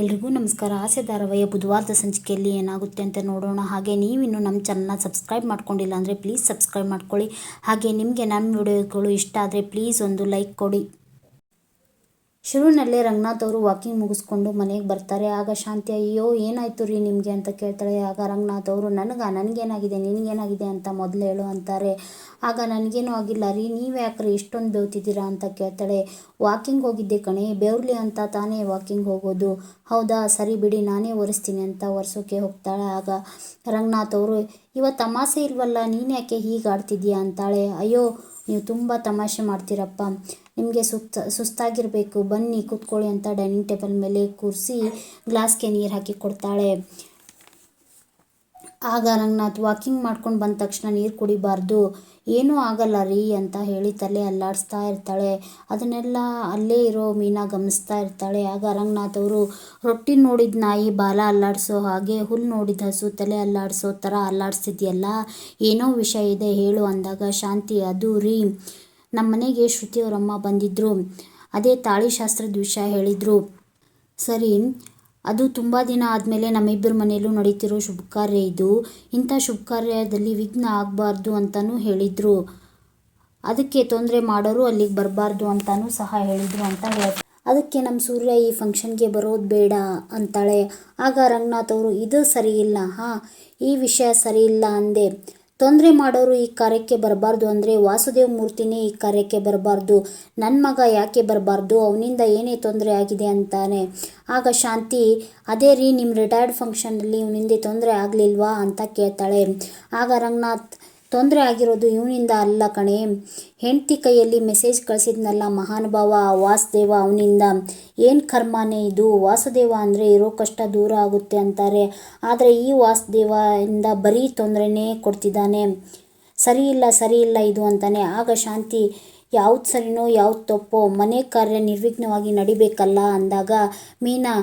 ಎಲ್ರಿಗೂ ನಮಸ್ಕಾರ. ಆಸೆ ಧಾರಾವಾಹಿಯ ಬುಧವಾರದ ಸಂಚಿಕೆಯಲ್ಲಿ ಏನಾಗುತ್ತೆ ಅಂತ ನೋಡೋಣ. ಹಾಗೆ ನೀವಿನ್ನು ನಮ್ಮ ಚಾನಲ್ನ ಸಬ್ಸ್ಕ್ರೈಬ್ ಮಾಡ್ಕೊಂಡಿಲ್ಲ ಅಂದರೆ ಪ್ಲೀಸ್ ಸಬ್ಸ್ಕ್ರೈಬ್ ಮಾಡ್ಕೊಳ್ಳಿ. ಹಾಗೆ ನಿಮಗೆ ನಮ್ಮ ವಿಡಿಯೋಗಳು ಇಷ್ಟ ಆದರೆ ಪ್ಲೀಸ್ ಒಂದು ಲೈಕ್ ಕೊಡಿ. ಶುರುವಿನಲ್ಲೇ ರಂಗನಾಥ್ ಅವರು ವಾಕಿಂಗ್ ಮುಗಿಸ್ಕೊಂಡು ಮನೆಗೆ ಬರ್ತಾರೆ. ಆಗ ಶಾಂತಿ, ಅಯ್ಯೋ, ಏನಾಯ್ತು ರೀ ನಿಮಗೆ ಅಂತ ಕೇಳ್ತಾಳೆ. ಆಗ ರಂಗನಾಥ್ ಅವರು, ನನಗ, ನನಗೇನಾಗಿದೆ, ನಿನಗೇನಾಗಿದೆ ಅಂತ ಮೊದಲು ಹೇಳು ಅಂತಾರೆ. ಆಗ ನನಗೇನೂ ಆಗಿಲ್ಲ ರೀ, ನೀವು ಯಾಕ್ರಿ ಇಷ್ಟೊಂದು ಬೇವ್ತಿದ್ದೀರಾ ಅಂತ ಕೇಳ್ತಾಳೆ. ವಾಕಿಂಗ್ ಹೋಗಿದ್ದೆ ಕಣೆ, ಬೆವ್ರಲಿ ಅಂತ ತಾನೇ ವಾಕಿಂಗ್ ಹೋಗೋದು. ಹೌದಾ, ಸರಿ ಬಿಡಿ, ನಾನೇ ಒರೆಸ್ತೀನಿ ಅಂತ ಒರೆಸೋಕೆ ಹೋಗ್ತಾಳೆ. ಆಗ ರಂಗನಾಥ್ ಅವರು, ಇವತ್ತು ಅಮಾಸೆ ಇಲ್ವಲ್ಲ, ನೀನು ಯಾಕೆ ಹೀಗೆ ಆಡ್ತಿದ್ಯಾ ಅಂತಾಳೆ. ಅಯ್ಯೋ, ನೀವು ತುಂಬ ತಮಾಷೆ ಮಾಡ್ತೀರಪ್ಪ. ನಿಮಗೆ ಸುತ್ತ, ಸುಸ್ತಾಗಿರಬೇಕು. ಬನ್ನಿ, ಕೂತ್ಕೊಳ್ಳಿ ಅಂತ ಡೈನಿಂಗ್ ಟೇಬಲ್ ಮೇಲೆ ಕೂರಿಸಿ ಗ್ಲಾಸ್ಗೆ ನೀರು ಹಾಕಿ ಕೊಡ್ತಾಳೆ. ಆಗ ರಂಗನಾಥ್ ವಾಕಿಂಗ್ ಮಾಡ್ಕೊಂಡು ಬಂದ ತಕ್ಷಣ ನೀರು ಕುಡಿಬಾರ್ದು. ಏನೂ ಆಗಲ್ಲ ರೀ ಅಂತ ಹೇಳಿ ತಲೆ ಅಲ್ಲಾಡಿಸ್ತಾ ಇರ್ತಾಳೆ. ಅದನ್ನೆಲ್ಲ ಅಲ್ಲೇ ಇರೋ ಮೀನಾ ಗಮನಿಸ್ತಾ ಇರ್ತಾಳೆ. ಆಗ ರಂಗನಾಥ್ ಅವರು, ರೊಟ್ಟಿ ನೋಡಿದ ನಾಯಿ ಬಾಲ ಅಲ್ಲಾಡಿಸೋ ಹಾಗೆ ಹುಲ್ಲು ನೋಡಿದ ಹಸು ತಲೆ ಅಲ್ಲಾಡಿಸೋ ಥರ ಅಲ್ಲಾಡಿಸ್ತಿದ್ಯಲ್ಲ ಏನೋ ವಿಷಯ ಇದೆ, ಹೇಳು ಅಂದಾಗ, ಶಾಂತಿ, ಅದು ರೀ. ನಮ್ಮ ಮನೆಗೆ ಶ್ರುತಿಯವರಮ್ಮ ಬಂದಿದ್ದರು ಅದೇ ತಾಳಿಶಾಸ್ತ್ರದ ವಿಷಯ ಹೇಳಿದರು. ಸರಿ, ಅದು ತುಂಬ ದಿನ ಆದಮೇಲೆ ನಮ್ಮಿಬ್ಬರ ಮನೆಯಲ್ಲೂ ನಡೀತಿರೋ ಶುಭ ಕಾರ್ಯ ಇದು. ಇಂಥ ಶುಭ ಕಾರ್ಯದಲ್ಲಿ ವಿಘ್ನ ಆಗಬಾರ್ದು ಅಂತಲೂ ಹೇಳಿದರು. ಅದಕ್ಕೆ ತೊಂದರೆ ಮಾಡೋರು ಅಲ್ಲಿಗೆ ಬರಬಾರ್ದು ಅಂತಲೂ ಸಹ ಹೇಳಿದರು ಅಂತ ಹೇಳ್ತಾರೆ. ಅದಕ್ಕೆ ನಮ್ಮ ಸೂರ್ಯ ಈ ಫಂಕ್ಷನ್ಗೆ ಬರೋದು ಬೇಡ ಅಂತಾಳೆ. ಆಗ ರಂಗನಾಥ್ ಅವರು, ಇದು ಸರಿ ಇಲ್ಲ, ಹಾಂ, ಈ ವಿಷಯ ಸರಿ ಇಲ್ಲ ಅಂದೆ. ತೊಂದರೆ ಮಾಡೋರು ಈ ಕಾರ್ಯಕ್ಕೆ ಬರಬಾರ್ದು ಅಂದರೆ ವಾಸುದೇವ್ ಮೂರ್ತಿನೇ ಈ ಕಾರ್ಯಕ್ಕೆ ಬರಬಾರ್ದು. ನನ್ನ ಮಗ ಯಾಕೆ ಬರಬಾರ್ದು? ಅವನಿಂದ ಏನೇ ತೊಂದರೆ ಆಗಿದೆ ಅಂತಾನೆ. ಆಗ ಶಾಂತಿ, ಅದೇ ರೀ ನಿಮ್ಮ ರಿಟೈರ್ಡ್ ಫಂಕ್ಷನಲ್ಲಿ ಇವನಿಂದ ತೊಂದರೆ ಆಗಲಿಲ್ವಾ? ಅಂತ ಕೇಳ್ತಾಳೆ. ಆಗ ರಂಗನಾಥ್ ತೊಂದರೆ ಆಗಿರೋದು ಇವನಿಂದ ಅಲ್ಲ ಕಣೆ. ಹೆಂಡತಿ ಕೈಯಲ್ಲಿ ಮೆಸೇಜ್ ಕಳಿಸಿದ್ನಲ್ಲ ಮಹಾನುಭಾವ ವಾಸುದೇವ ಅವನಿಂದ. ಏನು ಕರ್ಮನೇ ಇದು? ವಾಸುದೇವ ಅಂದರೆ ಇರೋ ಕಷ್ಟ ದೂರ ಆಗುತ್ತೆ ಅಂತಾರೆ. ಆದರೆ ಈ ವಾಸುದೇವ ಇಂದ ಬರೀ ತೊಂದರೆನೇ ಕೊಡ್ತಿದ್ದಾನೆ. ಸರಿ ಇಲ್ಲ ಸರಿ ಇಲ್ಲ ಇದು ಅಂತಾನೆ. ಆಗ ಶಾಂತಿ, ಯಾವ್ದು ಸರಿನೋ, ಯಾವ್ದು ತಪ್ಪೋ, ಮನೆ ಕಾರ್ಯ ನಿರ್ವಿಘ್ನವಾಗಿ ನಡಿಬೇಕಲ್ಲ ಅಂದಾಗ ಮೀನಾ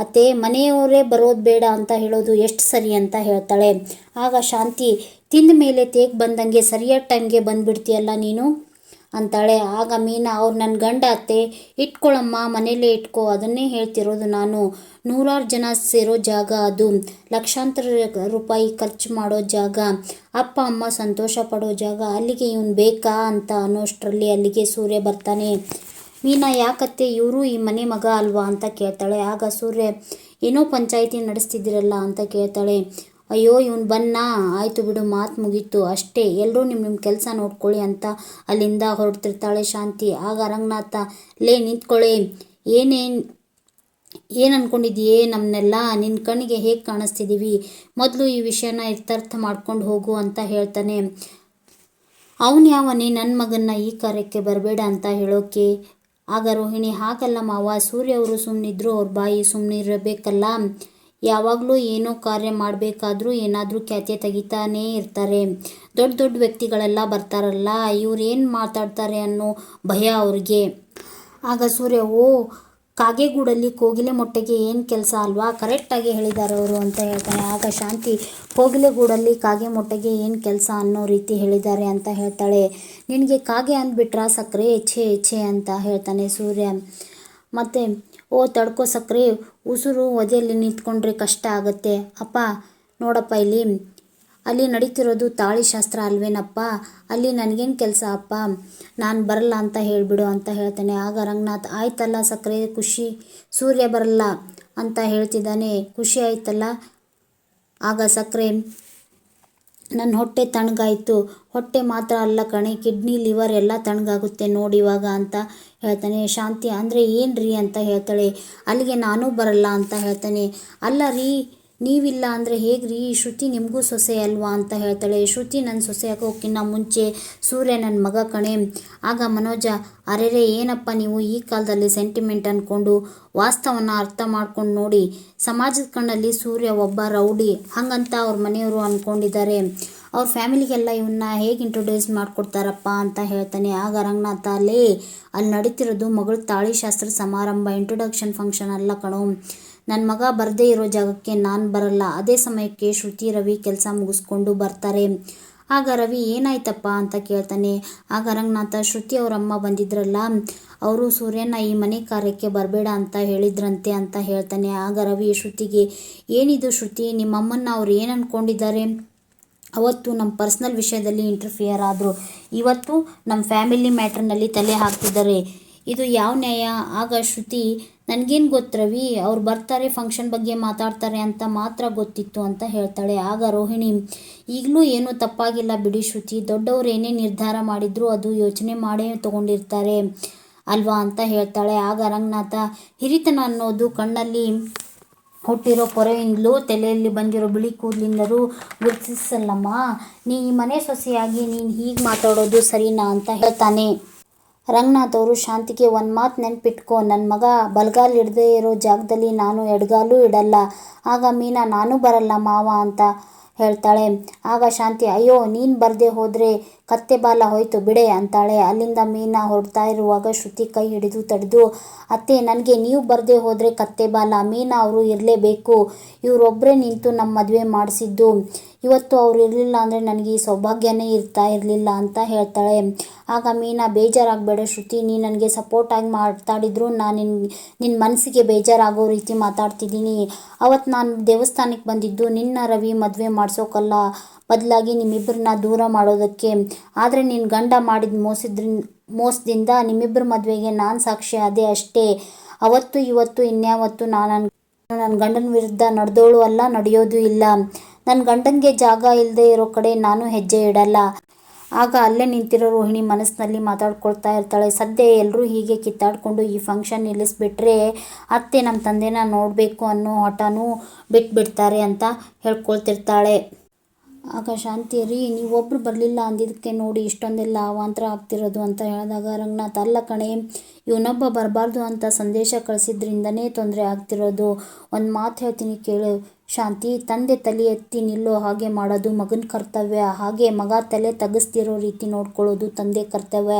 ಅತ್ತೆ, ಮನೆಯವರೇ ಬರೋದು ಬೇಡ ಅಂತ ಹೇಳೋದು ಎಷ್ಟು ಸರಿ ಅಂತ ಹೇಳ್ತಾಳೆ. ಆಗ ಶಾಂತಿ, ತಿಂದ ಮೇಲೆ ತೇಗ್ ಬಂದಂಗೆ ಸರಿಯಾದ ಟೈಮ್ಗೆ ಬಂದುಬಿಡ್ತೀಯಲ್ಲ ನೀನು? ಅಂತಾಳೆ. ಆಗ ಮೀನಾ, ಅವ್ರು ನನ್ನ ಗಂಡ ಅತ್ತೆ ಇಟ್ಕೊಳ್ಳಮ್ಮ ಮನೇಲೇ ಇಟ್ಕೋ, ಅದನ್ನೇ ಹೇಳ್ತಿರೋದು ನಾನು. ನೂರಾರು ಜನ ಸೇರೋ ಜಾಗ ಅದು. ಲಕ್ಷಾಂತರ ರೂಪಾಯಿ ಖರ್ಚು ಮಾಡೋ ಜಾಗ. ಅಪ್ಪ, ಅಮ್ಮ ಸಂತೋಷ ಪಡೋ ಜಾಗ. ಅಲ್ಲಿಗೆ ಇವನು ಬೇಕಾ ಅಂತ ಅನ್ನೋಷ್ಟರಲ್ಲಿ ಅಲ್ಲಿಗೆ ಸೂರ್ಯ ಬರ್ತಾನೆ. ಮೀನಾ ಯಾಕತ್ತೆ? ಇವರು ಈ ಮನೆ ಮಗ ಅಲ್ವಾ ಅಂತ ಕೇಳ್ತಾಳೆ. ಆಗ ಸೂರ್ಯ, ಏನೋ ಪಂಚಾಯಿತಿ ನಡೆಸ್ತಿದ್ದೀರಲ್ಲ ಅಂತ ಕೇಳ್ತಾಳೆ. ಅಯ್ಯೋ, ಇವನು ಬನ್ನ. ಆಯಿತು ಬಿಡು, ಮಾತು ಮುಗೀತು. ಅಷ್ಟೇ ಎಲ್ಲರೂ ನಿಮ್ಮ ನಿಮ್ಮ ಕೆಲಸ ನೋಡ್ಕೊಳ್ಳಿ ಅಂತ ಅಲ್ಲಿಂದ ಹೊರಡ್ತಿರ್ತಾಳೆ ಶಾಂತಿ. ಆಗ ರಂಗನಾಥ, ಲೇ ನಿಂತ್ಕೊಳ್ಳಿ ಏನೇನು ಏನು ಅಂದ್ಕೊಂಡಿದ್ದೀಯೇ ನಮ್ಮನ್ನೆಲ್ಲ ನಿನ್ನ ಕಣ್ಣಿಗೆ ಹೇಗೆ ಕಾಣಿಸ್ತಿದ್ದೀವಿ ಮೊದಲು ಈ ವಿಷಯನ ಇತ್ಯರ್ಥ ಮಾಡ್ಕೊಂಡು ಹೋಗು ಅಂತ ಹೇಳ್ತಾನೆ. ಅವನು ಯಾವನೇ ನನ್ನ ಮಗನ್ನ ಈ ಕಾರ್ಯಕ್ಕೆ ಬರಬೇಡ ಅಂತ ಹೇಳೋಕೆ? ಆಗ ರೋಹಿಣಿ, ಹಾಗಲ್ಲ ಮಾವ, ಸೂರ್ಯ ಅವರು ಸುಮ್ಮನಿದ್ರು ಅವ್ರ ಬಾಯಿ ಸುಮ್ಮನಿರಬೇಕಲ್ಲ ಯಾವಾಗಲೂ ಏನೋ ಕಾರ್ಯ ಮಾಡಬೇಕಾದ್ರೂ ಏನಾದರೂ ಖ್ಯಾತೆ ತೆಗಿತಾನೇ ಇರ್ತಾರೆ. ದೊಡ್ಡ ದೊಡ್ಡ ವ್ಯಕ್ತಿಗಳೆಲ್ಲ ಬರ್ತಾರಲ್ಲ, ಇವ್ರು ಏನು ಮಾತಾಡ್ತಾರೆ ಅನ್ನೋ ಭಯ ಅವ್ರಿಗೆ. ಆಗ ಸೂರ್ಯ, ಓ, ಕಾಗೆಗೂಡಲ್ಲಿ ಕೋಗಿಲೆ ಮೊಟ್ಟೆಗೆ ಏನು ಕೆಲಸ ಅಲ್ವಾ? ಕರೆಕ್ಟಾಗಿ ಹೇಳಿದ್ದಾರೆ ಅವರು ಅಂತ ಹೇಳ್ತಾನೆ. ಆಗ ಶಾಂತಿ, ಕೋಗಿಲೆಗೂಡಲ್ಲಿ ಕಾಗೆ ಮೊಟ್ಟೆಗೆ ಏನು ಕೆಲಸ ಅನ್ನೋ ರೀತಿ ಹೇಳಿದ್ದಾರೆ ಅಂತ ಹೇಳ್ತಾಳೆ. ನಿನಗೆ ಕಾಗೆ ಅಂದ್ಬಿಟ್ರಾ ಸಕ್ಕರೆ ಛೇ ಛೇ ಅಂತ ಹೇಳ್ತಾನೆ ಸೂರ್ಯ. ಮತ್ತು, ಓ ತಡ್ಕೋ ಸಕ್ಕರೆ ಉಸಿರು ಒದೆಯಲ್ಲಿ ನಿಂತ್ಕೊಂಡ್ರೆ ಕಷ್ಟ ಆಗುತ್ತೆ. ಅಪ್ಪ, ನೋಡಪ್ಪ ಇಲ್ಲಿ. ಅಲ್ಲಿ ನಡೀತಿರೋದು ತಾಳಿ ಶಾಸ್ತ್ರ ಅಲ್ವೇನಪ್ಪ? ಅಲ್ಲಿ ನನಗೇನು ಕೆಲಸ ಅಪ್ಪ? ನಾನು ಬರಲ್ಲ ಅಂತ ಹೇಳಿಬಿಡು ಅಂತ ಹೇಳ್ತಾನೆ. ಆಗ ರಂಗನಾಥ್, ಆಯ್ತಲ್ಲ ಸಕ್ಕರೆ ಖುಷಿ. ಸೂರ್ಯ ಬರಲ್ಲ ಅಂತ ಹೇಳ್ತಿದ್ದಾನೆ. ಖುಷಿ ಆಯ್ತಲ್ಲ? ಆಗ ಸಕ್ಕರೆ ನನ್ನ ಹೊಟ್ಟೆ ತಣ್ಗಾಯಿತು ಹೊಟ್ಟೆ ಮಾತ್ರ ಅಲ್ಲ ಕಣೆ, ಕಿಡ್ನಿ, ಲಿವರ್ ಎಲ್ಲ ತಣ್ಗಾಗುತ್ತೆ ನೋಡಿ ಇವಾಗ ಅಂತ ಹೇಳ್ತಾನೆ. ಶಾಂತಿ, ಅಂದರೆ ಏನು ರೀ ಅಂತ ಹೇಳ್ತಾಳೆ. ಅಲ್ಲಿಗೆ ನಾನೂ ಬರಲ್ಲ ಅಂತ ಹೇಳ್ತಾನೆ. ಅಲ್ಲ ರೀ ನೀವಿಲ್ಲ ಅಂದರೆ ಹೇಗೆ ರೀ ಶ್ರುತಿ ನಿಮಗೂ ಸೊಸೆ ಅಲ್ವಾ ಅಂತ ಹೇಳ್ತಾಳೆ. ಶ್ರುತಿ ನನ್ನ ಸೊಸೆ ಆಗೋಕ್ಕಿಂತ ಮುಂಚೆ ಸೂರ್ಯ ನನ್ನ ಮಗ ಕಣೆ. ಆಗ ಮನೋಜ, ಅರೆರೆ, ಏನಪ್ಪ ನೀವು ಈ ಕಾಲದಲ್ಲಿ ಸೆಂಟಿಮೆಂಟ್ ಅಂದ್ಕೊಂಡು ವಾಸ್ತವನ ಅರ್ಥ ಮಾಡ್ಕೊಂಡು ನೋಡಿ. ಸಮಾಜದ ಕಣ್ಣಲ್ಲಿ ಸೂರ್ಯ ಒಬ್ಬ ರೌಡಿ. ಹಾಗಂತ ಅವ್ರ ಮನೆಯವರು ಅಂದ್ಕೊಂಡಿದ್ದಾರೆ ಅವ್ರ ಫ್ಯಾಮಿಲಿಗೆಲ್ಲ ಇವನ್ನ ಹೇಗೆ ಇಂಟ್ರೊಡ್ಯೂಸ್ ಮಾಡಿಕೊಡ್ತಾರಪ್ಪ ಅಂತ ಹೇಳ್ತಾನೆ. ಆಗ ರಂಗನಾಥ ಅಲ್ಲಿ ಅಲ್ಲಿ ನಡೀತಿರೋದು ಮಗಳು ತಾಳಿಶಾಸ್ತ್ರ ಸಮಾರಂಭ ಇಂಟ್ರೊಡಕ್ಷನ್ ಫಂಕ್ಷನ್ ಅಲ್ಲ ಕಣೋ. ನನ್ನ ಮಗ ಬರದೇ ಇರೋ ಜಾಗಕ್ಕೆ ನಾನು ಬರಲ್ಲ. ಅದೇ ಸಮಯಕ್ಕೆ ಶ್ರುತಿ, ರವಿ ಕೆಲಸ ಮುಗಿಸ್ಕೊಂಡು ಬರ್ತಾರೆ. ಆಗ ರವಿ, ಏನಾಯ್ತಪ್ಪ ಅಂತ ಕೇಳ್ತಾನೆ. ಆಗ ರಂಗನಾಥ, ಶ್ರುತಿ ಅವರಮ್ಮ ಬಂದಿದ್ರಲ್ಲ, ಅವರು ಸೂರ್ಯನ ಈ ಮನೆ ಕಾರ್ಯಕ್ಕೆ ಬರಬೇಡ ಅಂತ ಹೇಳಿದ್ರಂತೆ ಅಂತ ಹೇಳ್ತಾನೆ. ಆಗ ರವಿ ಶ್ರುತಿಗೆ, ಏನಿದು ಶ್ರುತಿ ನಿಮ್ಮಮ್ಮನ್ನ ಅವ್ರು ಏನು ಅಂದ್ಕೊಂಡಿದ್ದಾರೆ ಅವತ್ತು ನಮ್ಮ ಪರ್ಸ್ನಲ್ ವಿಷಯದಲ್ಲಿ ಇಂಟರ್ಫಿಯರ್ ಆದರು. ಇವತ್ತು ನಮ್ಮ ಫ್ಯಾಮಿಲಿ ಮ್ಯಾಟ್ರ್ನಲ್ಲಿ ತಲೆ ಹಾಕ್ತಿದ್ದಾರೆ. ಇದು ಯಾವ ನ್ಯಾಯ? ಆಗ ಶ್ರುತಿ, ನನಗೇನು ಗೊತ್ತರವಿ ಅವ್ರು ಬರ್ತಾರೆ ಫಂಕ್ಷನ್ ಬಗ್ಗೆ ಮಾತಾಡ್ತಾರೆ ಅಂತ ಮಾತ್ರ ಗೊತ್ತಿತ್ತು ಅಂತ ಹೇಳ್ತಾಳೆ. ಆಗ ರೋಹಿಣಿ, ಈಗಲೂ ಏನೂ ತಪ್ಪಾಗಿಲ್ಲ ಬಿಡಿ ಶ್ರುತಿ. ದೊಡ್ಡವರು ಏನೇ ನಿರ್ಧಾರ ಮಾಡಿದ್ರು ಅದು ಯೋಚನೆ ಮಾಡೇ ತಗೊಂಡಿರ್ತಾರೆ ಅಲ್ವಾ ಅಂತ ಹೇಳ್ತಾಳೆ. ಆಗ ರಂಗನಾಥ, ಹಿರಿತನ ಅನ್ನೋದು ಕಣ್ಣಲ್ಲಿ ಹುಟ್ಟಿರೋ ಪೊರೆಯಿಂದಲೂ ತಲೆಯಲ್ಲಿ ಬಂದಿರೋ ಬಿಳಿ ಕೂದಲಿಂದರೂ ಗುರುತಿಸಲ್ಲಮ್ಮ. ನೀ ಮನೆ ಸೊಸೆಯಾಗಿ ನೀನು ಹೀಗೆ ಮಾತಾಡೋದು ಸರಿನಾ ಅಂತ ಹೇಳ್ತಾನೆ. ರಂಗನಾಥ್ ಅವರು ಶಾಂತಿಗೆ ಒಂದು ಮಾತು ನೆನ್ಪಿಟ್ಕೊ ನನ್ನ ಮಗ ಬಲಗಾಲು ಇಡದೇ ಇರೋ ಜಾಗದಲ್ಲಿ ನಾನು ಎಡಗಾಲು ಇಡಲ್ಲ. ಆಗ ಮೀನಾ, ನಾನು ಬರಲ್ಲ ಮಾವ ಅಂತ ಹೇಳ್ತಾಳೆ. ಆಗ ಶಾಂತಿ, ಅಯ್ಯೋ, ನೀನು ಬರದೆ ಹೋದರೆ ಕತ್ತೆ ಬಾಲ ಹೋಯ್ತು, ಬಿಡೆ ಅಂತಾಳೆ. ಅಲ್ಲಿಂದ ಮೀನಾ ಹೊಡ್ತಾ ಇರುವಾಗ ಶ್ರುತಿ ಕೈ ಹಿಡಿದು ತಡೆದು, ಅತ್ತೆ, ನನಗೆ ನೀವು ಬರದೆ ಹೋದರೆ ಕತ್ತೆ ಬಾಲ, ಮೀನಾ ಅವರು ಇರಲೇಬೇಕು. ಇವರೊಬ್ಬರೇ ನಿಂತು ನಮ್ಮ ಮದುವೆ ಮಾಡಿಸಿದ್ದು. ಇವತ್ತು ಅವರು ಇರಲಿಲ್ಲ ಅಂದರೆ ನನಗೆ ಈ ಸೌಭಾಗ್ಯನೇ ಇರ್ತಾ ಇರಲಿಲ್ಲ ಅಂತ ಹೇಳ್ತಾಳೆ. ಆಗ ಮೀನಾ, ಬೇಜಾರಾಗಬೇಡ ಶ್ರುತಿ, ನೀ ನನಗೆ ಸಪೋರ್ಟಾಗಿ ಮಾತಾಡಿದ್ರು, ನಾನು ನಿನ್ನ ನಿನ್ನ ಮನಸ್ಸಿಗೆ ಬೇಜಾರಾಗೋ ರೀತಿ ಮಾತಾಡ್ತಿದ್ದೀನಿ. ಅವತ್ತು ನಾನು ದೇವಸ್ಥಾನಕ್ಕೆ ಬಂದಿದ್ದು, ನಿನ್ನ ರವಿ ಮದುವೆ ಮಾಡಿಸೋಕಲ್ಲ. ಬದಲಾಗಿ ನಿಮ್ಮಿಬ್ಬರನ್ನ ದೂರ ಮಾಡೋದಕ್ಕೆ. ಆದರೆ ನಿನ್ನ ಗಂಡ ಮಾಡಿದ ಮೋಸದ್ರ ಮೋಸದಿಂದ ನಿಮ್ಮಿಬ್ಬರ ಮದುವೆಗೆ ನಾನು ಸಾಕ್ಷಿ ಅದೇ ಅಷ್ಟೇ. ಅವತ್ತು, ಇವತ್ತು, ಇನ್ಯಾವತ್ತು ನಾನು ನನ್ನ ಗಂಡನ ವಿರುದ್ಧ ನಡೆದೋಳು ಅಲ್ಲ, ನಡೆಯೋದು ಇಲ್ಲ. ನನ್ನ ಗಂಡನಿಗೆ ಜಾಗ ಇಲ್ಲದೆ ಇರೋ ಕಡೆ ನಾನು ಹೆಜ್ಜೆ ಇಡಲ್ಲ. ಆಗ ಅಲ್ಲೇ ನಿಂತಿರೋ ರೋಹಿಣಿ ಮನಸ್ಸಿನಲ್ಲಿ ಮಾತಾಡ್ಕೊಳ್ತಾ ಇರ್ತಾಳೆ. ಸದ್ಯ ಎಲ್ಲರೂ ಹೀಗೆ ಕಿತ್ತಾಡಿಕೊಂಡು ಈ ಫಂಕ್ಷನ್ ನಿಲ್ಲಿಸ್ಬಿಟ್ರೆ ಅತ್ತೆ ನಮ್ಮ ತಂದೆನ ನೋಡಬೇಕು ಅನ್ನೋ ಹಠನೂ ಬಿಟ್ಬಿಡ್ತಾರೆ ಅಂತ ಹೇಳ್ಕೊಳ್ತಿರ್ತಾಳೆ. ಆಗ ಶಾಂತಿ ರೀ ನೀವೊಬ್ರು ಬರಲಿಲ್ಲ ಅಂದಿದ್ದಕ್ಕೆ ನೋಡಿ ಇಷ್ಟೊಂದೆಲ್ಲ ಅವಾಂತರ ಆಗ್ತಿರೋದು ಅಂತ ಹೇಳಿದಾಗ ರಂಗನಾಥ್, ಅಲ್ಲ ಕಣೆ, ಇವನೊಬ್ಬ ಬರಬಾರ್ದು ಅಂತ ಸಂದೇಶ ಕಳಿಸಿದ್ರಿಂದನೇ ತೊಂದರೆ ಆಗ್ತಿರೋದು. ಒಂದು ಮಾತು ಹೇಳ್ತೀನಿ ಕೇಳು ಶಾಂತಿ, ತಂದೆ ತಲೆ ಎತ್ತಿ ನಿಲ್ಲೋ ಹಾಗೆ ಮಾಡೋದು ಮಗನ ಕರ್ತವ್ಯ. ಹಾಗೆ ಮಗ ತಲೆ ತಗ್ಗಿಸ್ತಿರೋ ರೀತಿ ನೋಡ್ಕೊಳ್ಳೋದು ತಂದೆ ಕರ್ತವ್ಯ.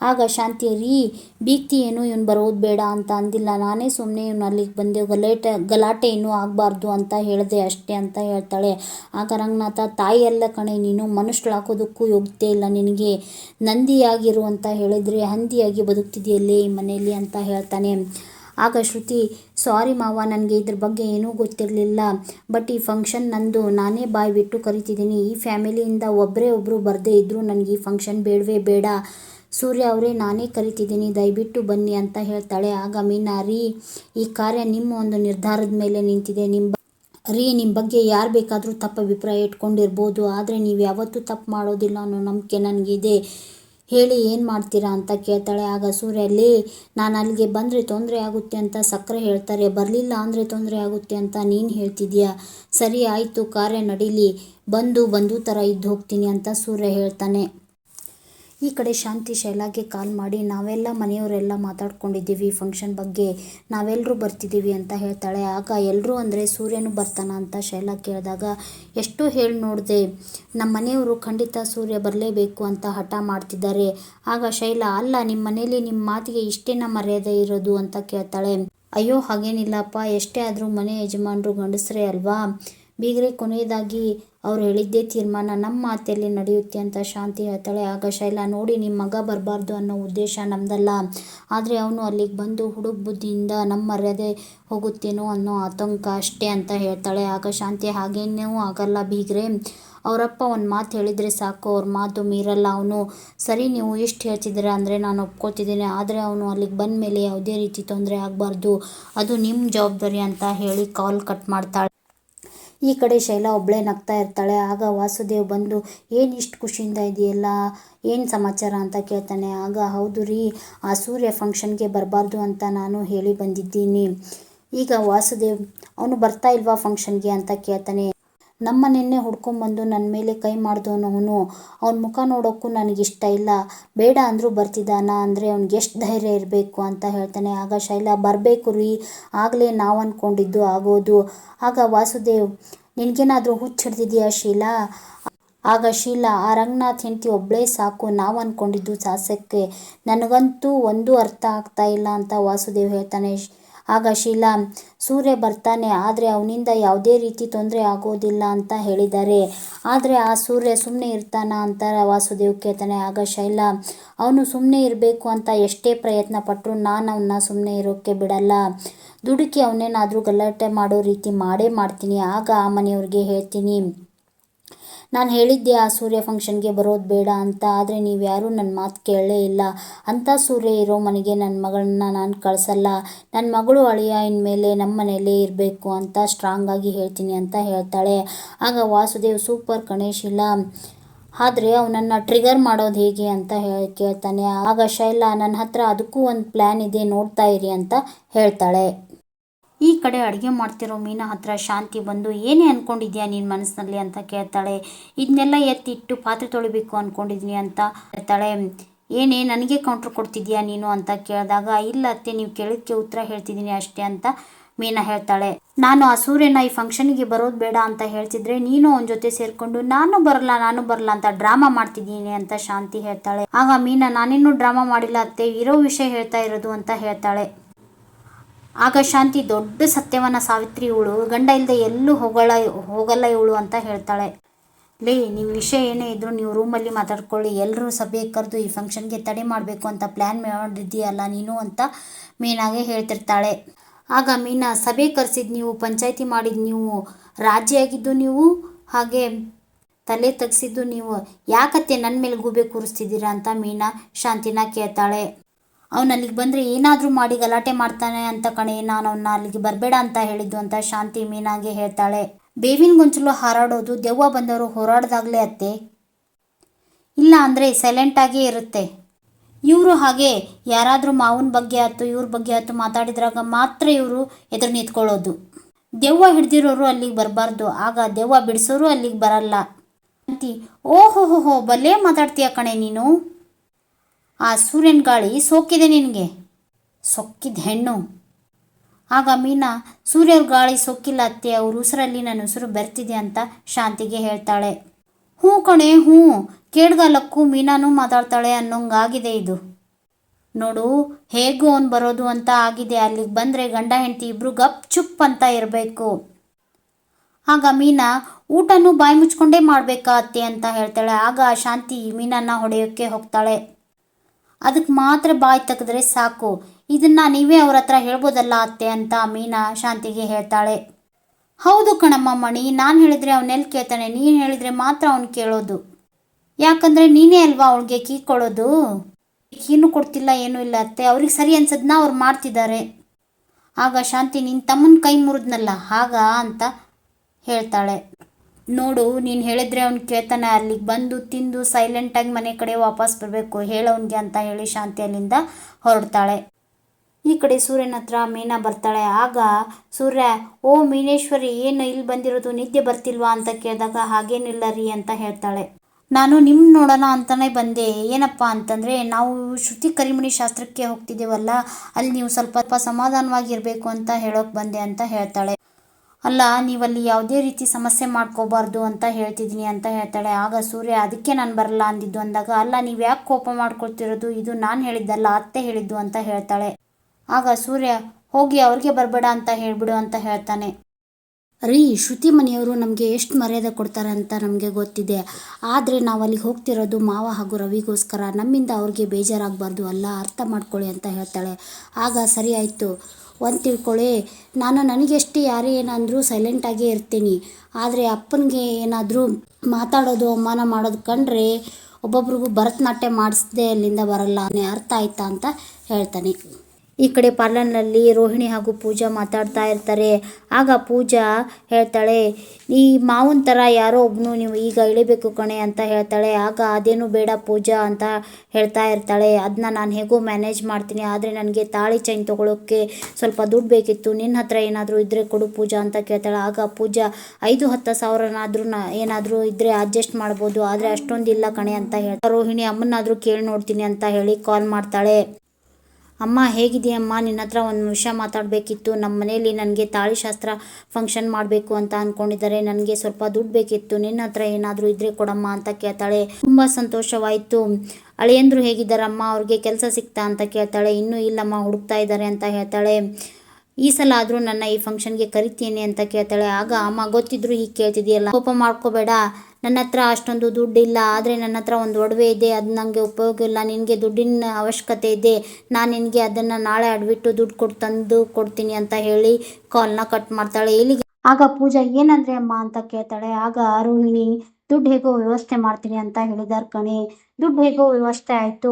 ಆಗ ಶಾಂತಿ ರೀ, ಭೀಕ್ತಿ ಏನು? ಇವನು ಬರೋದು ಬೇಡ ಅಂತ ಅಂದಿಲ್ಲ. ನಾನೇ ಸುಮ್ಮನೆ ಇವನು ಅಲ್ಲಿಗೆ ಬಂದೆ. ಗಲಾಟೆ ಗಲಾಟೆ ಇನ್ನೂ ಆಗಬಾರ್ದು ಅಂತ ಹೇಳಿದೆ ಅಷ್ಟೇ ಅಂತ ಹೇಳ್ತಾಳೆ. ಆಗ ರಂಗನಾಥ ತಾಯಿಯಲ್ಲ ಕಣೆ, ನೀನು ಮನುಷ್ಯಳಾಕೋದಕ್ಕೂ ಯೋಗ್ಯತೆ ಇಲ್ಲ ನಿನಗೆ. ನಂದಿಯಾಗಿರು ಅಂತ ಹೇಳಿದರೆ ಹಂದಿಯಾಗಿ ಬದುಕ್ತಿದೆಯಲ್ಲೇ ಈ ಮನೆಯಲ್ಲಿ ಅಂತ ಹೇಳ್ತಾನೆ. ಆಗ ಶ್ರುತಿ, ಸಾರಿ ಮಾವ, ನನಗೆ ಇದ್ರ ಬಗ್ಗೆ ಏನೂ ಗೊತ್ತಿರಲಿಲ್ಲ. ಬಟ್ ಈ ಫಂಕ್ಷನ್ ನಂದು ನಾನೇ ಬಾಯಿ ಬಿಟ್ಟು ಕರಿತಿದ್ದೀನಿ. ಈ ಫ್ಯಾಮಿಲಿಯಿಂದ ಒಬ್ಬರೇ ಒಬ್ಬರು ಬರದೇ ಇದ್ದರೂ ನನಗೆ ಈ ಫಂಕ್ಷನ್ ಬೇಡವೇ ಬೇಡ. ಸೂರ್ಯ ಅವರೇ, ನಾನೇ ಕರಿತಿದ್ದೀನಿ, ದಯವಿಟ್ಟು ಬನ್ನಿ ಅಂತ ಹೇಳ್ತಾಳೆ. ಆಗ ಮೀನಾ, ರೀ, ಈ ಕಾರ್ಯ ನಿಮ್ಮ ಒಂದು ನಿರ್ಧಾರದ ಮೇಲೆ ನಿಂತಿದೆ. ನಿಮ್ಮ ರೀ ನಿಮ್ಮ ಬಗ್ಗೆ ಯಾರು ಬೇಕಾದರೂ ತಪ್ಪು ಅಭಿಪ್ರಾಯ ಇಟ್ಕೊಂಡಿರ್ಬೋದು, ಆದರೆ ನೀವು ಯಾವತ್ತೂ ತಪ್ಪು ಮಾಡೋದಿಲ್ಲ ಅನ್ನೋ ನಂಬಿಕೆ ನನಗಿದೆ. ಹೇಳಿ ಏನು ಮಾಡ್ತೀರಾ ಅಂತ ಕೇಳ್ತಾಳೆ. ಆಗ ಸೂರ್ಯ ಅಲ್ಲಿ ನಾನು ಅಲ್ಲಿಗೆ ಬಂದರೆ ತೊಂದರೆ ಆಗುತ್ತೆ ಅಂತ ಸಕ್ಕರೆ ಹೇಳ್ತಾರೆ. ಬರಲಿಲ್ಲ ಅಂದರೆ ತೊಂದರೆ ಆಗುತ್ತೆ ಅಂತ ನೀನು ಹೇಳ್ತಿದ್ಯಾ? ಸರಿ, ಆಯಿತು, ಕಾರ್ಯ ನಡೀಲಿ. ಬಂದು ಬಂದು ಥರ ಇದ್ದು ಹೋಗ್ತೀನಿ ಅಂತ ಸೂರ್ಯ ಹೇಳ್ತಾನೆ. ಈ ಕಡೆ ಶಾಂತಿ ಶೈಲಾಗೆ ಕಾಲ್ ಮಾಡಿ, ನಾವೆಲ್ಲ ಮನೆಯವರೆಲ್ಲ ಮಾತಾಡ್ಕೊಂಡಿದ್ದೀವಿ ಫಂಕ್ಷನ್ ಬಗ್ಗೆ ನಾವೆಲ್ಲರೂ ಬರ್ತಿದ್ದೀವಿ ಅಂತ ಹೇಳ್ತಾಳೆ. ಆಗ ಎಲ್ಲರೂ ಅಂದರೆ ಸೂರ್ಯನು ಬರ್ತಾನ ಅಂತ ಶೈಲಾ ಕೇಳಿದಾಗ, ಎಷ್ಟು ಹೇಳಿ ನೋಡಿದೆ ನಮ್ಮ ಮನೆಯವರು ಖಂಡಿತ ಸೂರ್ಯ ಬರಲೇಬೇಕು ಅಂತ ಹಠ ಮಾಡ್ತಿದ್ದಾರೆ. ಆಗ ಶೈಲಾ, ಅಲ್ಲ ನಿಮ್ಮ ಮನೇಲಿ ನಿಮ್ಮ ಮಾತಿಗೆ ಇಷ್ಟೇನ ಮರ್ಯಾದೆ ಇರೋದು? ಅಂತ ಕೇಳ್ತಾಳೆ. ಅಯ್ಯೋ, ಹಾಗೇನಿಲ್ಲಪ್ಪ, ಎಷ್ಟೇ ಆದರೂ ಮನೆ ಯಜಮಾನರು ಗಂಡಸರೇ ಅಲ್ವಾ? ಬೀಗ್ರೆ ಕೊನೆಯದಾಗಿ ಅವ್ರು ಹೇಳಿದ್ದೇ ತೀರ್ಮಾನ, ನಮ್ಮ ಮಾತೆಯಲ್ಲಿ ನಡೆಯುತ್ತೆ ಅಂತ ಶಾಂತಿ ಹೇಳ್ತಾಳೆ. ಆಗ ಶೈಲ, ನೋಡಿ ನಿಮ್ಮ ಮಗ ಬರಬಾರ್ದು ಅನ್ನೋ ಉದ್ದೇಶ ನಮ್ಮದಲ್ಲ ಆದರೆ ಅವನು ಅಲ್ಲಿಗೆ ಬಂದು ಹುಡುಗ ಬುದ್ಧಿಯಿಂದ ನಮ್ಮ ಮರ್ಯಾದೆ ಹೋಗುತ್ತೇನೋ ಅನ್ನೋ ಆತಂಕ ಅಷ್ಟೇ ಅಂತ ಹೇಳ್ತಾಳೆ. ಆಗ ಶಾಂತಿ, ಹಾಗೇನೂ ಆಗಲ್ಲ ಬೀಗ್ರೆ. ಅವರಪ್ಪ ಒಂದು ಮಾತು ಹೇಳಿದರೆ ಸಾಕು. ಅವ್ರ ಮಾತು ಮೀರಲ್ಲ ಅವನು. ಸರಿ, ನೀವು ಎಷ್ಟು ಹೇಳ್ತಿದ್ದೀರ ಅಂದರೆ ನಾನು ಒಪ್ಕೋತಿದ್ದೀನಿ. ಆದರೆ ಅವನು ಅಲ್ಲಿಗೆ ಬಂದ ಮೇಲೆ ಯಾವುದೇ ರೀತಿ ತೊಂದರೆ ಆಗಬಾರ್ದು. ಅದು ನಿಮ್ಮ ಜವಾಬ್ದಾರಿ ಅಂತ ಹೇಳಿ ಕಾಲ್ ಕಟ್ ಮಾಡ್ತಾಳೆ. ಈ ಕಡೆ ಶೈಲಾ ಒಬ್ಬಳೇ ನಗ್ತಾ ಇರ್ತಾಳೆ. ಆಗ ವಾಸುದೇವ್ ಬಂದು, ಏನು ಇಷ್ಟು ಖುಷಿಯಿಂದ ಇದೆಯಲ್ಲ? ಏನು ಸಮಾಚಾರ ಅಂತ ಕೇಳ್ತಾನೆ. ಆಗ, ಹೌದು ರೀ, ಆ ಸೂರ್ಯ ಫಂಕ್ಷನ್ಗೆ ಬರಬಾರ್ದು ಅಂತ ನಾನು ಹೇಳಿ ಬಂದಿದ್ದೀನಿ. ಈಗ ವಾಸುದೇವ್, ಅವನು ಬರ್ತಾ ಇಲ್ವಾ ಫಂಕ್ಷನ್ಗೆ? ಅಂತ ಕೇಳ್ತಾನೆ. ನಮ್ಮ ನಿನ್ನೆ ಹುಡ್ಕೊಂಬಂದು ನನ್ನ ಮೇಲೆ ಕೈ ಮಾಡಿದವನವನು, ಅವನು ಮುಖ ನೋಡೋಕ್ಕೂ ನನಗಿಷ್ಟ ಇಲ್ಲ. ಬೇಡ ಅಂದರೂ ಬರ್ತಿದ್ದಾನ ಅಂದರೆ ಅವ್ನಿಗೆ ಎಷ್ಟು ಧೈರ್ಯ ಇರಬೇಕು ಅಂತ ಹೇಳ್ತಾನೆ. ಆಗ ಶೈಲಾ, ಬರಬೇಕು ರೀ, ಆಗಲೇ ನಾವು ಅಂದ್ಕೊಂಡಿದ್ದು ಆಗೋದು. ಆಗ ವಾಸುದೇವ್, ನಿನಗೇನಾದರೂ ಹುಚ್ಚು ಹಿಡ್ದಿದೆಯಾ ಶೀಲಾ? ಆಗ ಶೀಲಾ, ಆ ರಂಗನಾಥ್ ಹೆಂಡತಿ ಒಬ್ಬಳೇ ಸಾಕು ನಾವು ಅಂದ್ಕೊಂಡಿದ್ದು ಸಾಸಕ್ಕೆ. ನನಗಂತೂ ಒಂದೂ ಅರ್ಥ ಆಗ್ತಾ ಇಲ್ಲ ಅಂತ ವಾಸುದೇವ್ ಹೇಳ್ತಾನೆ. ಆಗ ಶೀಲಾ, ಸೂರ್ಯ ಬರ್ತಾನೆ, ಆದರೆ ಅವನಿಂದ ಯಾವುದೇ ರೀತಿ ತೊಂದರೆ ಆಗೋದಿಲ್ಲ ಅಂತ ಹೇಳಿದ್ದಾರೆ ಆದರೆ ಆ ಸೂರ್ಯ ಸುಮ್ಮನೆ ಇರ್ತಾನ ಅಂತ ವಾಸುದೇವ್ ಕೇಳ್ತಾನೆ. ಆಗ ಶೈಲಾ, ಅವನು ಸುಮ್ಮನೆ ಇರಬೇಕು ಅಂತ ಎಷ್ಟೇ ಪ್ರಯತ್ನ ಪಟ್ಟರು ನಾನು ಅವನ್ನ ಸುಮ್ಮನೆ ಇರೋಕ್ಕೆ ಬಿಡಲ್ಲ. ದುಡುಕಿ ಅವನೇನಾದರೂ ಗಲಾಟೆ ಮಾಡೋ ರೀತಿ ಮಾಡೇ ಮಾಡ್ತೀನಿ. ಆಗ ಆ ಮನೆಯವ್ರಿಗೆ ಹೇಳ್ತೀನಿ. ನಾನು ಹೇಳಿದ್ದೆ, ಆ ಸೂರ್ಯ ಫಂಕ್ಷನ್ಗೆ ಬರೋದು ಬೇಡ ಅಂತ, ಆದರೆ ನೀವು ಯಾರೂ ನನ್ನ ಮಾತು ಕೇಳಲೇ ಇಲ್ಲ. ಅಂಥ ಸೂರ್ಯ ಇರೋ ಮನೆಗೆ ನನ್ನ ಮಗಳನ್ನ ನಾನು ಕಳಿಸಲ್ಲ. ನನ್ನ ಮಗಳು ಅಳಿಯ ಇನ್ಮೇಲೆ ನಮ್ಮ ಮನೆಯಲ್ಲೇ ಇರಬೇಕು ಅಂತ ಸ್ಟ್ರಾಂಗ್ ಆಗಿ ಹೇಳ್ತೀನಿ ಅಂತ ಹೇಳ್ತಾಳೆ. ಆಗ ವಾಸುದೇವ್, ಸೂಪರ್ ಗಣೇಶ್ ಇಲ್ಲ ಆದರೆ ಅವನನ್ನು ಟ್ರಿಗರ್ ಮಾಡೋದು ಹೇಗೆ ಅಂತ ಹೇಳಿ ಕೇಳ್ತಾನೆ. ಆಗ ಶೈಲಾ ನನ್ನ ಹತ್ರ ಅದಕ್ಕೂ ಒಂದು ಪ್ಲ್ಯಾನ್ ಇದೆ, ನೋಡ್ತಾ ಇರಿ ಅಂತ ಹೇಳ್ತಾಳೆ. ಈ ಕಡೆ ಅಡುಗೆ ಮಾಡ್ತಿರೋ ಮೀನಾ ಹತ್ರ ಶಾಂತಿ ಬಂದು, ಏನೇ ಅಂದ್ಕೊಂಡಿದ್ಯಾ ನಿನ್ನ ಮನಸ್ಸಿನಲ್ಲಿ ಅಂತ ಕೇಳ್ತಾಳೆ. ಇದನ್ನೆಲ್ಲ ಎತ್ತಿಟ್ಟು ಪಾತ್ರೆ ತೊಳಿಬೇಕು ಅಂದ್ಕೊಂಡಿದ್ದೀನಿ ಅಂತ ಹೇಳ್ತಾಳೆ. ಏನೇ, ನನಗೆ ಕೌಂಟ್ರ್ ಕೊಡ್ತಿದ್ಯಾ ನೀನು? ಅಂತ ಕೇಳಿದಾಗ, ಇಲ್ಲ ಅತ್ತೆ, ನೀವು ಕೇಳಿದ್ದಕ್ಕೆ ಉತ್ತರ ಹೇಳ್ತಿದ್ದೀನಿ ಅಷ್ಟೇ, ಅಂತ ಮೀನಾ ಹೇಳ್ತಾಳೆ. ನಾನು ಆ ಸೂರ್ಯನ ಈ ಫಂಕ್ಷನ್ಗೆ ಬರೋದು ಬೇಡ ಅಂತ ಹೇಳ್ತಿದ್ರೆ ನೀನು ಅವನ ಜೊತೆ ಸೇರ್ಕೊಂಡು, ನಾನು ಬರಲ್ಲ ನಾನು ಬರಲ್ಲ ಅಂತ ಡ್ರಾಮಾ ಮಾಡ್ತಿದ್ದೀನಿ ಅಂತ ಶಾಂತಿ ಹೇಳ್ತಾಳೆ. ಆಗ ಮೀನಾ ನಾನೇನು ಡ್ರಾಮಾ ಮಾಡಿಲ್ಲ ಅತ್ತೆ, ಇರೋ ವಿಷಯ ಹೇಳ್ತಾ ಇರೋದು, ಅಂತ ಹೇಳ್ತಾಳೆ. ಆಗ ಶಾಂತಿ ದೊಡ್ಡ ಸತ್ಯವನ್ನ ಸಾವಿತ್ರಿ ಇವಳು ಗಂಡ ಇಲ್ಲದೆ ಎಲ್ಲೂ ಹೋಗಲ್ಲ ಹೋಗಲ್ಲ ಇವಳು ಅಂತ ಹೇಳ್ತಾಳೆ. ಲೇ ನಿಮ್ಮ ವಿಷಯ ಏನೇ ಇದ್ರು ನೀವು ರೂಮಲ್ಲಿ ಮಾತಾಡ್ಕೊಳ್ಳಿ. ಎಲ್ಲರೂ ಸಭೆ ಕರೆದು ಈ ಫಂಕ್ಷನ್ಗೆ ತಡೆ ಮಾಡಬೇಕು ಅಂತ ಪ್ಲ್ಯಾನ್ ಮಾಡಿದ್ದೀಯಲ್ಲ ನೀನು ಅಂತ ಮೀನಾಗೆ ಹೇಳ್ತಿರ್ತಾಳೆ. ಆಗ ಮೀನಾ, ಸಭೆ ಕರೆಸಿದ್ದು ನೀವು, ಪಂಚಾಯಿತಿ ಮಾಡಿದ ನೀವು ರಾಜ್ಯ ಆಗಿದ್ದು ನೀವು, ಹಾಗೆ ತಲೆ ತಗ್ಸಿದ್ದು ನೀವು, ಯಾಕತ್ತೆ ನನ್ನ ಮೇಲೆ ಗೂಬೆ ಕೂರಿಸ್ತಿದ್ದೀರಾ ಅಂತ ಮೀನಾ ಶಾಂತಿನ ಕೇಳ್ತಾಳೆ. ಅವನು ಅಲ್ಲಿಗೆ ಬಂದರೆ ಏನಾದರೂ ಮಾಡಿ ಗಲಾಟೆ ಮಾಡ್ತಾನೆ ಅಂತ ಕಣೆ. ನಾನು ಅವನ್ನ ಅಲ್ಲಿಗೆ ಬರಬೇಡ ಅಂತ ಹೇಳಿದ್ದು ಅಂತ ಶಾಂತಿ ಮೀನಾಗೆ ಹೇಳ್ತಾಳೆ. ಬೇವಿನ ಗೊಂಚಲು ಹಾರಾಡೋದು, ದೆವ್ವ ಬಂದವರು ಹೋರಾಡ್ದಾಗಲೇ ಅತ್ತೆ. ಇಲ್ಲ ಅಂದರೆ ಸೈಲೆಂಟಾಗೇ ಇರುತ್ತೆ. ಇವರು ಹಾಗೆ ಯಾರಾದರೂ ಮಾವನ ಬಗ್ಗೆ ಆಯ್ತು, ಇವ್ರ ಬಗ್ಗೆ ಆಯ್ತು ಮಾತಾಡಿದ್ರಾಗ ಮಾತ್ರ ಇವರು ಎದುರು ನಿಂತ್ಕೊಳ್ಳೋದು. ದೆವ್ವ ಹಿಡ್ದಿರೋರು ಅಲ್ಲಿಗೆ ಬರಬಾರ್ದು. ಆಗ ದೆವ್ವ ಬಿಡಿಸೋರು ಅಲ್ಲಿಗೆ ಬರಲ್ಲ. ಅಂತಿ ಓಹೋ ಹೋ ಹೋ ಬಲ್ಲೇ ಮಾತಾಡ್ತೀಯ ಕಣೆ ನೀನು? ಆ ಸೂರ್ಯನ ಗಾಳಿ ಸೋಕಿದೆ ನಿನಗೆ? ಸೊಕ್ಕಿದ ಹೆಣ್ಣು. ಆಗ ಮೀನಾ, ಸೂರ್ಯರ ಗಾಳಿ ಸೊಕ್ಕಿಲ್ಲ ಅತ್ತೆ, ಅವ್ರ ಉಸಿರಲ್ಲಿ ನನ್ನ ಉಸಿರು ಬೆರ್ತಿದೆ ಅಂತ ಶಾಂತಿಗೆ ಹೇಳ್ತಾಳೆ. ಹ್ಞೂ ಕಣೆ ಹ್ಞೂ ಕೇಡ್ಗಾಲಕ್ಕೂ ಮೀನಾನೂ ಮಾತಾಡ್ತಾಳೆ ಅನ್ನೋಂಗಾಗಿದೆ ಇದು. ನೋಡು, ಹೇಗೂ ಅವ್ನು ಬರೋದು ಅಂತ ಆಗಿದೆ. ಅಲ್ಲಿಗೆ ಬಂದರೆ ಗಂಡ ಹೆಂಡತಿ ಇಬ್ಬರು ಗಪ್ ಚುಪ್ ಅಂತ ಇರಬೇಕು. ಆಗ ಮೀನಾ, ಊಟನೂ ಬಾಯಿ ಮುಚ್ಕೊಂಡೇ ಮಾಡಬೇಕಾ ಅತ್ತೆ ಅಂತ ಹೇಳ್ತಾಳೆ. ಆಗ ಶಾಂತಿ ಮೀನನ್ನು ಹೊಡೆಯೋಕ್ಕೆ ಹೋಗ್ತಾಳೆ. ಅದಕ್ಕೆ ಮಾತ್ರ ಬಾಯಿ ತೆಗೆದ್ರೆ ಸಾಕು. ಇದನ್ನ ನೀವೇ ಅವ್ರ ಹತ್ರ ಹೇಳ್ಬೋದಲ್ಲ ಅತ್ತೆ ಅಂತ ಮೀನಾ ಶಾಂತಿಗೆ ಹೇಳ್ತಾಳೆ. ಹೌದು ಕಣಮ್ಮ ಮಣಿ, ನಾನು ಹೇಳಿದ್ರೆ ಅವನೆಲ್ಲಿ ಕೇಳ್ತಾನೆ? ನೀನು ಹೇಳಿದ್ರೆ ಮಾತ್ರ ಅವನು ಕೇಳೋದು. ಯಾಕಂದರೆ ನೀನೇ ಅಲ್ವಾ ಅವಳಿಗೆ ಕೀ ಕೊಡೋದು? ಕೊಡ್ತಿಲ್ಲ, ಏನೂ ಇಲ್ಲ ಅತ್ತೆ. ಅವ್ರಿಗೆ ಸರಿ ಅನ್ಸದ್ನ ಅವ್ರು ಮಾಡ್ತಿದ್ದಾರೆ. ಆಗ ಶಾಂತಿ ನಿನ್ನ ತಮ್ಮನ ಕೈ ಮುರಿದ್ನಲ್ಲ, ಹಾಗ ಅಂತ ಹೇಳ್ತಾಳೆ. ನೋಡು, ನೀನು ಹೇಳಿದ್ರೆ ಅವ್ನು ಕೇಳ್ತಾನೆ, ಅಲ್ಲಿಗೆ ಬಂದು ತಿಂದು ಸೈಲೆಂಟಾಗಿ ಮನೆ ಕಡೆ ವಾಪಸ್ ಬರಬೇಕು ಹೇಳೋನ್ಗೆ ಅಂತ ಹೇಳಿ ಶಾಂತಿ ಅಲ್ಲಿಂದ ಹೊರಡ್ತಾಳೆ. ಈ ಕಡೆ ಸೂರ್ಯನ ಹತ್ರ ಮೀನಾ ಬರ್ತಾಳೆ. ಆಗ ಸೂರ್ಯ, ಓ ಮೀನೇಶ್ವರಿ, ಏನು ಇಲ್ಲಿ ಬಂದಿರೋದು, ನಿದ್ದೆ ಬರ್ತಿಲ್ವಾ ಅಂತ ಕೇಳಿದಾಗ, ಹಾಗೇನಿಲ್ಲ ರೀ ಅಂತ ಹೇಳ್ತಾಳೆ. ನಾನು ನಿಮ್ಮ ನೋಡೋಣ ಅಂತಲೇ ಬಂದೆ. ಏನಪ್ಪ ಅಂತಂದರೆ, ನಾವು ಶ್ರುತಿ ಕರಿಮಣಿ ಶಾಸ್ತ್ರಕ್ಕೆ ಹೋಗ್ತಿದ್ದೇವಲ್ಲ, ಅಲ್ಲಿ ನೀವು ಸ್ವಲ್ಪ ಸಮಾಧಾನವಾಗಿರಬೇಕು ಅಂತ ಹೇಳೋಕೆ ಬಂದೆ ಅಂತ ಹೇಳ್ತಾಳೆ. ಅಲ್ಲ, ನೀವಲ್ಲಿ ಯಾವುದೇ ರೀತಿ ಸಮಸ್ಯೆ ಮಾಡ್ಕೋಬಾರ್ದು ಅಂತ ಹೇಳ್ತಿದ್ದೀನಿ ಅಂತ ಹೇಳ್ತಾಳೆ. ಆಗ ಸೂರ್ಯ, ಅದಕ್ಕೆ ನಾನು ಬರಲ್ಲ ಅಂದಿದ್ದು ಅಂದಾಗ, ಅಲ್ಲ, ನೀವು ಯಾಕೆ ಕೋಪ ಮಾಡ್ಕೊಳ್ತಿರೋದು? ಇದು ನಾನು ಹೇಳಿದ್ದಲ್ಲ, ಅತ್ತೆ ಹೇಳಿದ್ದು ಅಂತ ಹೇಳ್ತಾಳೆ. ಆಗ ಸೂರ್ಯ, ಹೋಗಿ ಅವ್ರಿಗೆ ಬರಬೇಡ ಅಂತ ಹೇಳ್ಬಿಡು ಅಂತ ಹೇಳ್ತಾನೆ. ರೀ, ಶ್ರುತಿ ಮನೆಯವರು ನಮಗೆ ಎಷ್ಟು ಮರ್ಯಾದೆ ಕೊಡ್ತಾರೆ ಅಂತ ನಮಗೆ ಗೊತ್ತಿದೆ. ಆದರೆ ನಾವು ಅಲ್ಲಿಗೆ ಹೋಗ್ತಿರೋದು ಮಾವ ಹಾಗೂ ರವಿಗೋಸ್ಕರ. ನಮ್ಮಿಂದ ಅವ್ರಿಗೆ ಬೇಜಾರಾಗಬಾರ್ದು ಅಲ್ಲ, ಅರ್ಥ ಮಾಡ್ಕೊಳ್ಳಿ ಅಂತ ಹೇಳ್ತಾಳೆ. ಆಗ ಸರಿ ಆಯಿತು. ಒಂದು ತಿಳ್ಕೊಳ್ಳಿ ನಾನು ನನಗೆಷ್ಟು ಯಾರು ಏನಂದರೂ ಸೈಲೆಂಟಾಗೇ ಇರ್ತೀನಿ. ಆದರೆ ಅಪ್ಪನಿಗೆ ಏನಾದರೂ ಮಾತಾಡೋದು, ಅವಮಾನ ಮಾಡೋದು ಕಂಡ್ರೆ ಒಬ್ಬೊಬ್ರಿಗೂ ಭರತನಾಟ್ಯ ಮಾಡಿಸ್ದೆ ಅಲ್ಲಿಂದ ಬರಲ್ಲ. ಅರ್ಥ ಆಯ್ತಾ ಅಂತ ಹೇಳ್ತಾನೆ. ಈ ಕಡೆ ಪಾರ್ಲರ್ನಲ್ಲಿ ರೋಹಿಣಿ ಹಾಗೂ ಪೂಜಾ ಮಾತಾಡ್ತಾ ಇರ್ತಾರೆ. ಆಗ ಪೂಜಾ ಹೇಳ್ತಾಳೆ, ಈ ಮಾವನ ಥರ ಯಾರೋ ಒಬ್ಬನು ನೀವು ಈಗ ಇಳಿಬೇಕು ಕಣೆ ಅಂತ ಹೇಳ್ತಾಳೆ. ಆಗ, ಅದೇನು ಬೇಡ ಪೂಜಾ ಅಂತ ಹೇಳ್ತಾ ಇರ್ತಾಳೆ. ಅದನ್ನ ನಾನು ಹೇಗೋ ಮ್ಯಾನೇಜ್ ಮಾಡ್ತೀನಿ, ಆದರೆ ನನಗೆ ತಾಳಿ ಚೈನ್ ತೊಗೊಳೋಕ್ಕೆ ಸ್ವಲ್ಪ ದುಡ್ಡು ಬೇಕಿತ್ತು ನಿನ್ನ ಹತ್ರ ಏನಾದರೂ ಇದ್ದರೆ ಕೊಡು ಪೂಜಾ ಅಂತ ಕೇಳ್ತಾಳೆ. ಆಗ ಪೂಜಾ, ಐದು, ಹತ್ತು ಸಾವಿರನಾದ್ರೂ ಏನಾದರೂ ಇದ್ದರೆ ಅಡ್ಜಸ್ಟ್ ಮಾಡ್ಬೋದು, ಆದರೆ ಅಷ್ಟೊಂದಿಲ್ಲ ಕಣೆ ಅಂತ ಹೇಳ್ತಾ ರೋಹಿಣಿ ಅಮ್ಮನಾದರೂ ಕೇಳಿ ನೋಡ್ತೀನಿ ಅಂತ ಹೇಳಿ ಕಾಲ್ ಮಾಡ್ತಾಳೆ. ಅಮ್ಮ ಹೇಗಿದೆಯಮ್ಮ ನಿನ್ನ ಹತ್ರ ಒಂದು ವಿಷಯ ಮಾತಾಡಬೇಕಿತ್ತು. ನಮ್ಮ ಮನೆಯಲ್ಲಿ ನನಗೆ ತಾಳಿಶಾಸ್ತ್ರ ಫಂಕ್ಷನ್ ಮಾಡಬೇಕು ಅಂತ ಅಂದ್ಕೊಂಡಿದ್ದಾರೆ ನನಗೆ ಸ್ವಲ್ಪ ದುಡ್ಡು ಬೇಕಿತ್ತು. ನಿನ್ನ ಹತ್ರ ಏನಾದರೂ ಇದ್ರೆ ಕೊಡಮ್ಮ ಅಂತ ಕೇಳ್ತಾಳೆ. ತುಂಬ ಸಂತೋಷವಾಯಿತು. ಅಳಿಯಂದ್ರು ಹೇಗಿದ್ದಾರಮ್ಮ? ಅವ್ರಿಗೆ ಕೆಲಸ ಸಿಗ್ತಾ ಅಂತ ಕೇಳ್ತಾಳೆ. ಇನ್ನೂ ಇಲ್ಲಮ್ಮ, ಹುಡುಕ್ತಾ ಇದ್ದಾರೆ ಅಂತ ಹೇಳ್ತಾಳೆ. ಈ ಸಲ ಆದರೂ ನನ್ನ ಈ ಫಂಕ್ಷನ್ಗೆ ಕರಿತೀನಿ ಅಂತ ಕೇಳ್ತಾಳೆ. ಆಗ, ಅಮ್ಮ, ಗೊತ್ತಿದ್ರು ಹೀಗೆ ಕೇಳ್ತಿದೆಯಲ್ಲ? ಕೋಪ ಮಾಡ್ಕೋಬೇಡ. ನನ್ನ ಹತ್ರ ಅಷ್ಟೊಂದು ದುಡ್ಡಿಲ್ಲ ಆದರೆ ನನ್ನ ಹತ್ರ ಒಂದು ಒಡವೆ ಇದೆ ಅದು ನನಗೆ ಉಪಯೋಗ ಇಲ್ಲ ನಿನಗೆ ದುಡ್ಡಿನ ಅವಶ್ಯಕತೆ ಇದೆ ನಾನು ನಿನಗೆ ಅದನ್ನು ನಾಳೆ ಅಡ್ಬಿಟ್ಟು ದುಡ್ಡು ಕೊಟ್ಟು ತಂದು ಕೊಡ್ತೀನಿ ಅಂತ ಹೇಳಿ ಕಾಲ್ನ ಕಟ್ ಮಾಡ್ತಾಳೆ. ಇಲ್ಲಿಗೆ ಆಗ ಪೂಜಾ ಏನಂದ್ರೆ ಅಮ್ಮ? ಅಂತ ಕೇಳ್ತಾಳೆ. ಆಗ ರೋಹಿಣಿ ದುಡ್ಡು ಹೇಗೋ ವ್ಯವಸ್ಥೆ ಮಾಡ್ತೀನಿ ಅಂತ ಹೇಳಿದಾರೆ ಕಣೆ. ದುಡ್ಡು ಹೇಗೋ ವ್ಯವಸ್ಥೆ ಆಯಿತು.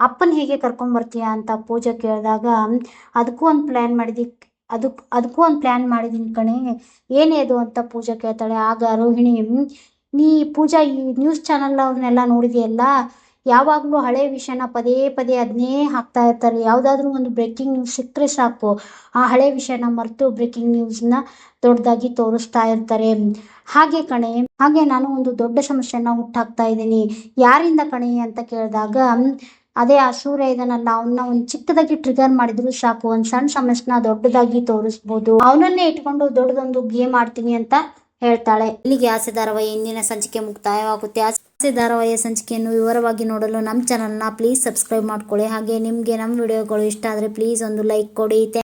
ಅಪ್ಪನ ಹೇಗೆ ಕರ್ಕೊಂಬರ್ತೀಯ ಅಂತ ಪೂಜಾ ಕೇಳಿದಾಗ ಅದಕ್ಕೂ ಒಂದು ಪ್ಲ್ಯಾನ್ ಮಾಡಿದಿ ಅದಕ್ಕೆ ಅದಕ್ಕೂ ಒಂದು ಪ್ಲ್ಯಾನ್ ಮಾಡಿದ್ದೀನಿ ಕಣೆ. ಏನೇ ಅದು? ಅಂತ ಪೂಜಾ ಕೇಳ್ತಾಳೆ. ಆಗ ರೋಹಿಣಿ "ಹ್ಮ್, ನೀ ಪೂಜಾ, ಈ ನ್ಯೂಸ್ ಚಾನಲ್ ಅವ್ರನ್ನೆಲ್ಲ ನೋಡಿದೆಯಲ್ಲ? ಯಾವಾಗಲೂ ಹಳೆ ವಿಷಯನ ಪದೇ ಪದೇ ಅದನ್ನೇ ಹಾಕ್ತಾ ಇರ್ತಾರೆ. ಯಾವುದಾದ್ರೂ ಒಂದು ಬ್ರೇಕಿಂಗ್ ನ್ಯೂಸ್ ಸಿಕ್ಕರೆ ಸಾಕು. ಆ ಹಳೆ ವಿಷಯನ ಮರೆತು ಬ್ರೇಕಿಂಗ್ ನ್ಯೂಸ್ನ ದೊಡ್ಡದಾಗಿ ತೋರಿಸ್ತಾ ಇರ್ತಾರೆ. ಹಾಗೆ ಕಣೆ, ಹಾಗೆ ನಾನು ಒಂದು ದೊಡ್ಡ ಸಮಸ್ಯೆನ ಹುಟ್ಟಾಕ್ತಾ ಇದ್ದೀನಿ. ಯಾರಿಂದ ಕಣೆ ಅಂತ ಕೇಳಿದಾಗ, ಅದೇ ಆ ಸೂರ್ಯ ಇದನ್ನಲ್ಲ ಅವನ್ನ ಒಂದು ಚಿಕ್ಕದಾಗಿ ಟ್ರಿಗರ್ ಮಾಡಿದ್ರು ಸಾಕು. ಒಂದು ಸಣ್ಣ ಸಮಸ್ಯೆನ ದೊಡ್ಡದಾಗಿ ತೋರಿಸ್ಬೋದು. ಅವನನ್ನೇ ಇಟ್ಕೊಂಡು ದೊಡ್ಡದೊಂದು ಗೇಮ್ ಆಡ್ತೀನಿ ಅಂತ ಹೇಳ್ತಾಳೆ. ಇಲ್ಲಿಗೆ ಆಸೆ ಧಾರಾವಾಹಿ ಇಂದಿನ ಸಂಚಿಕೆ ಮುಕ್ತಾಯವಾಗುತ್ತೆ. ಆಸೆ ಧಾರಾವಾಹಿಯ ಸಂಚಿಕೆಯನ್ನು ವಿವರವಾಗಿ ನೋಡಲು ನಮ್ಮ ಚಾನಲ್ನ ಪ್ಲೀಸ್ ಸಬ್ಸ್ಕ್ರೈಬ್ ಮಾಡ್ಕೊಳ್ಳಿ. ಹಾಗೆ ನಿಮಗೆ ನಮ್ಮ ವಿಡಿಯೋಗಳು ಇಷ್ಟ ಆದರೆ ಪ್ಲೀಸ್ ಒಂದು ಲೈಕ್ ಕೊಡಿ.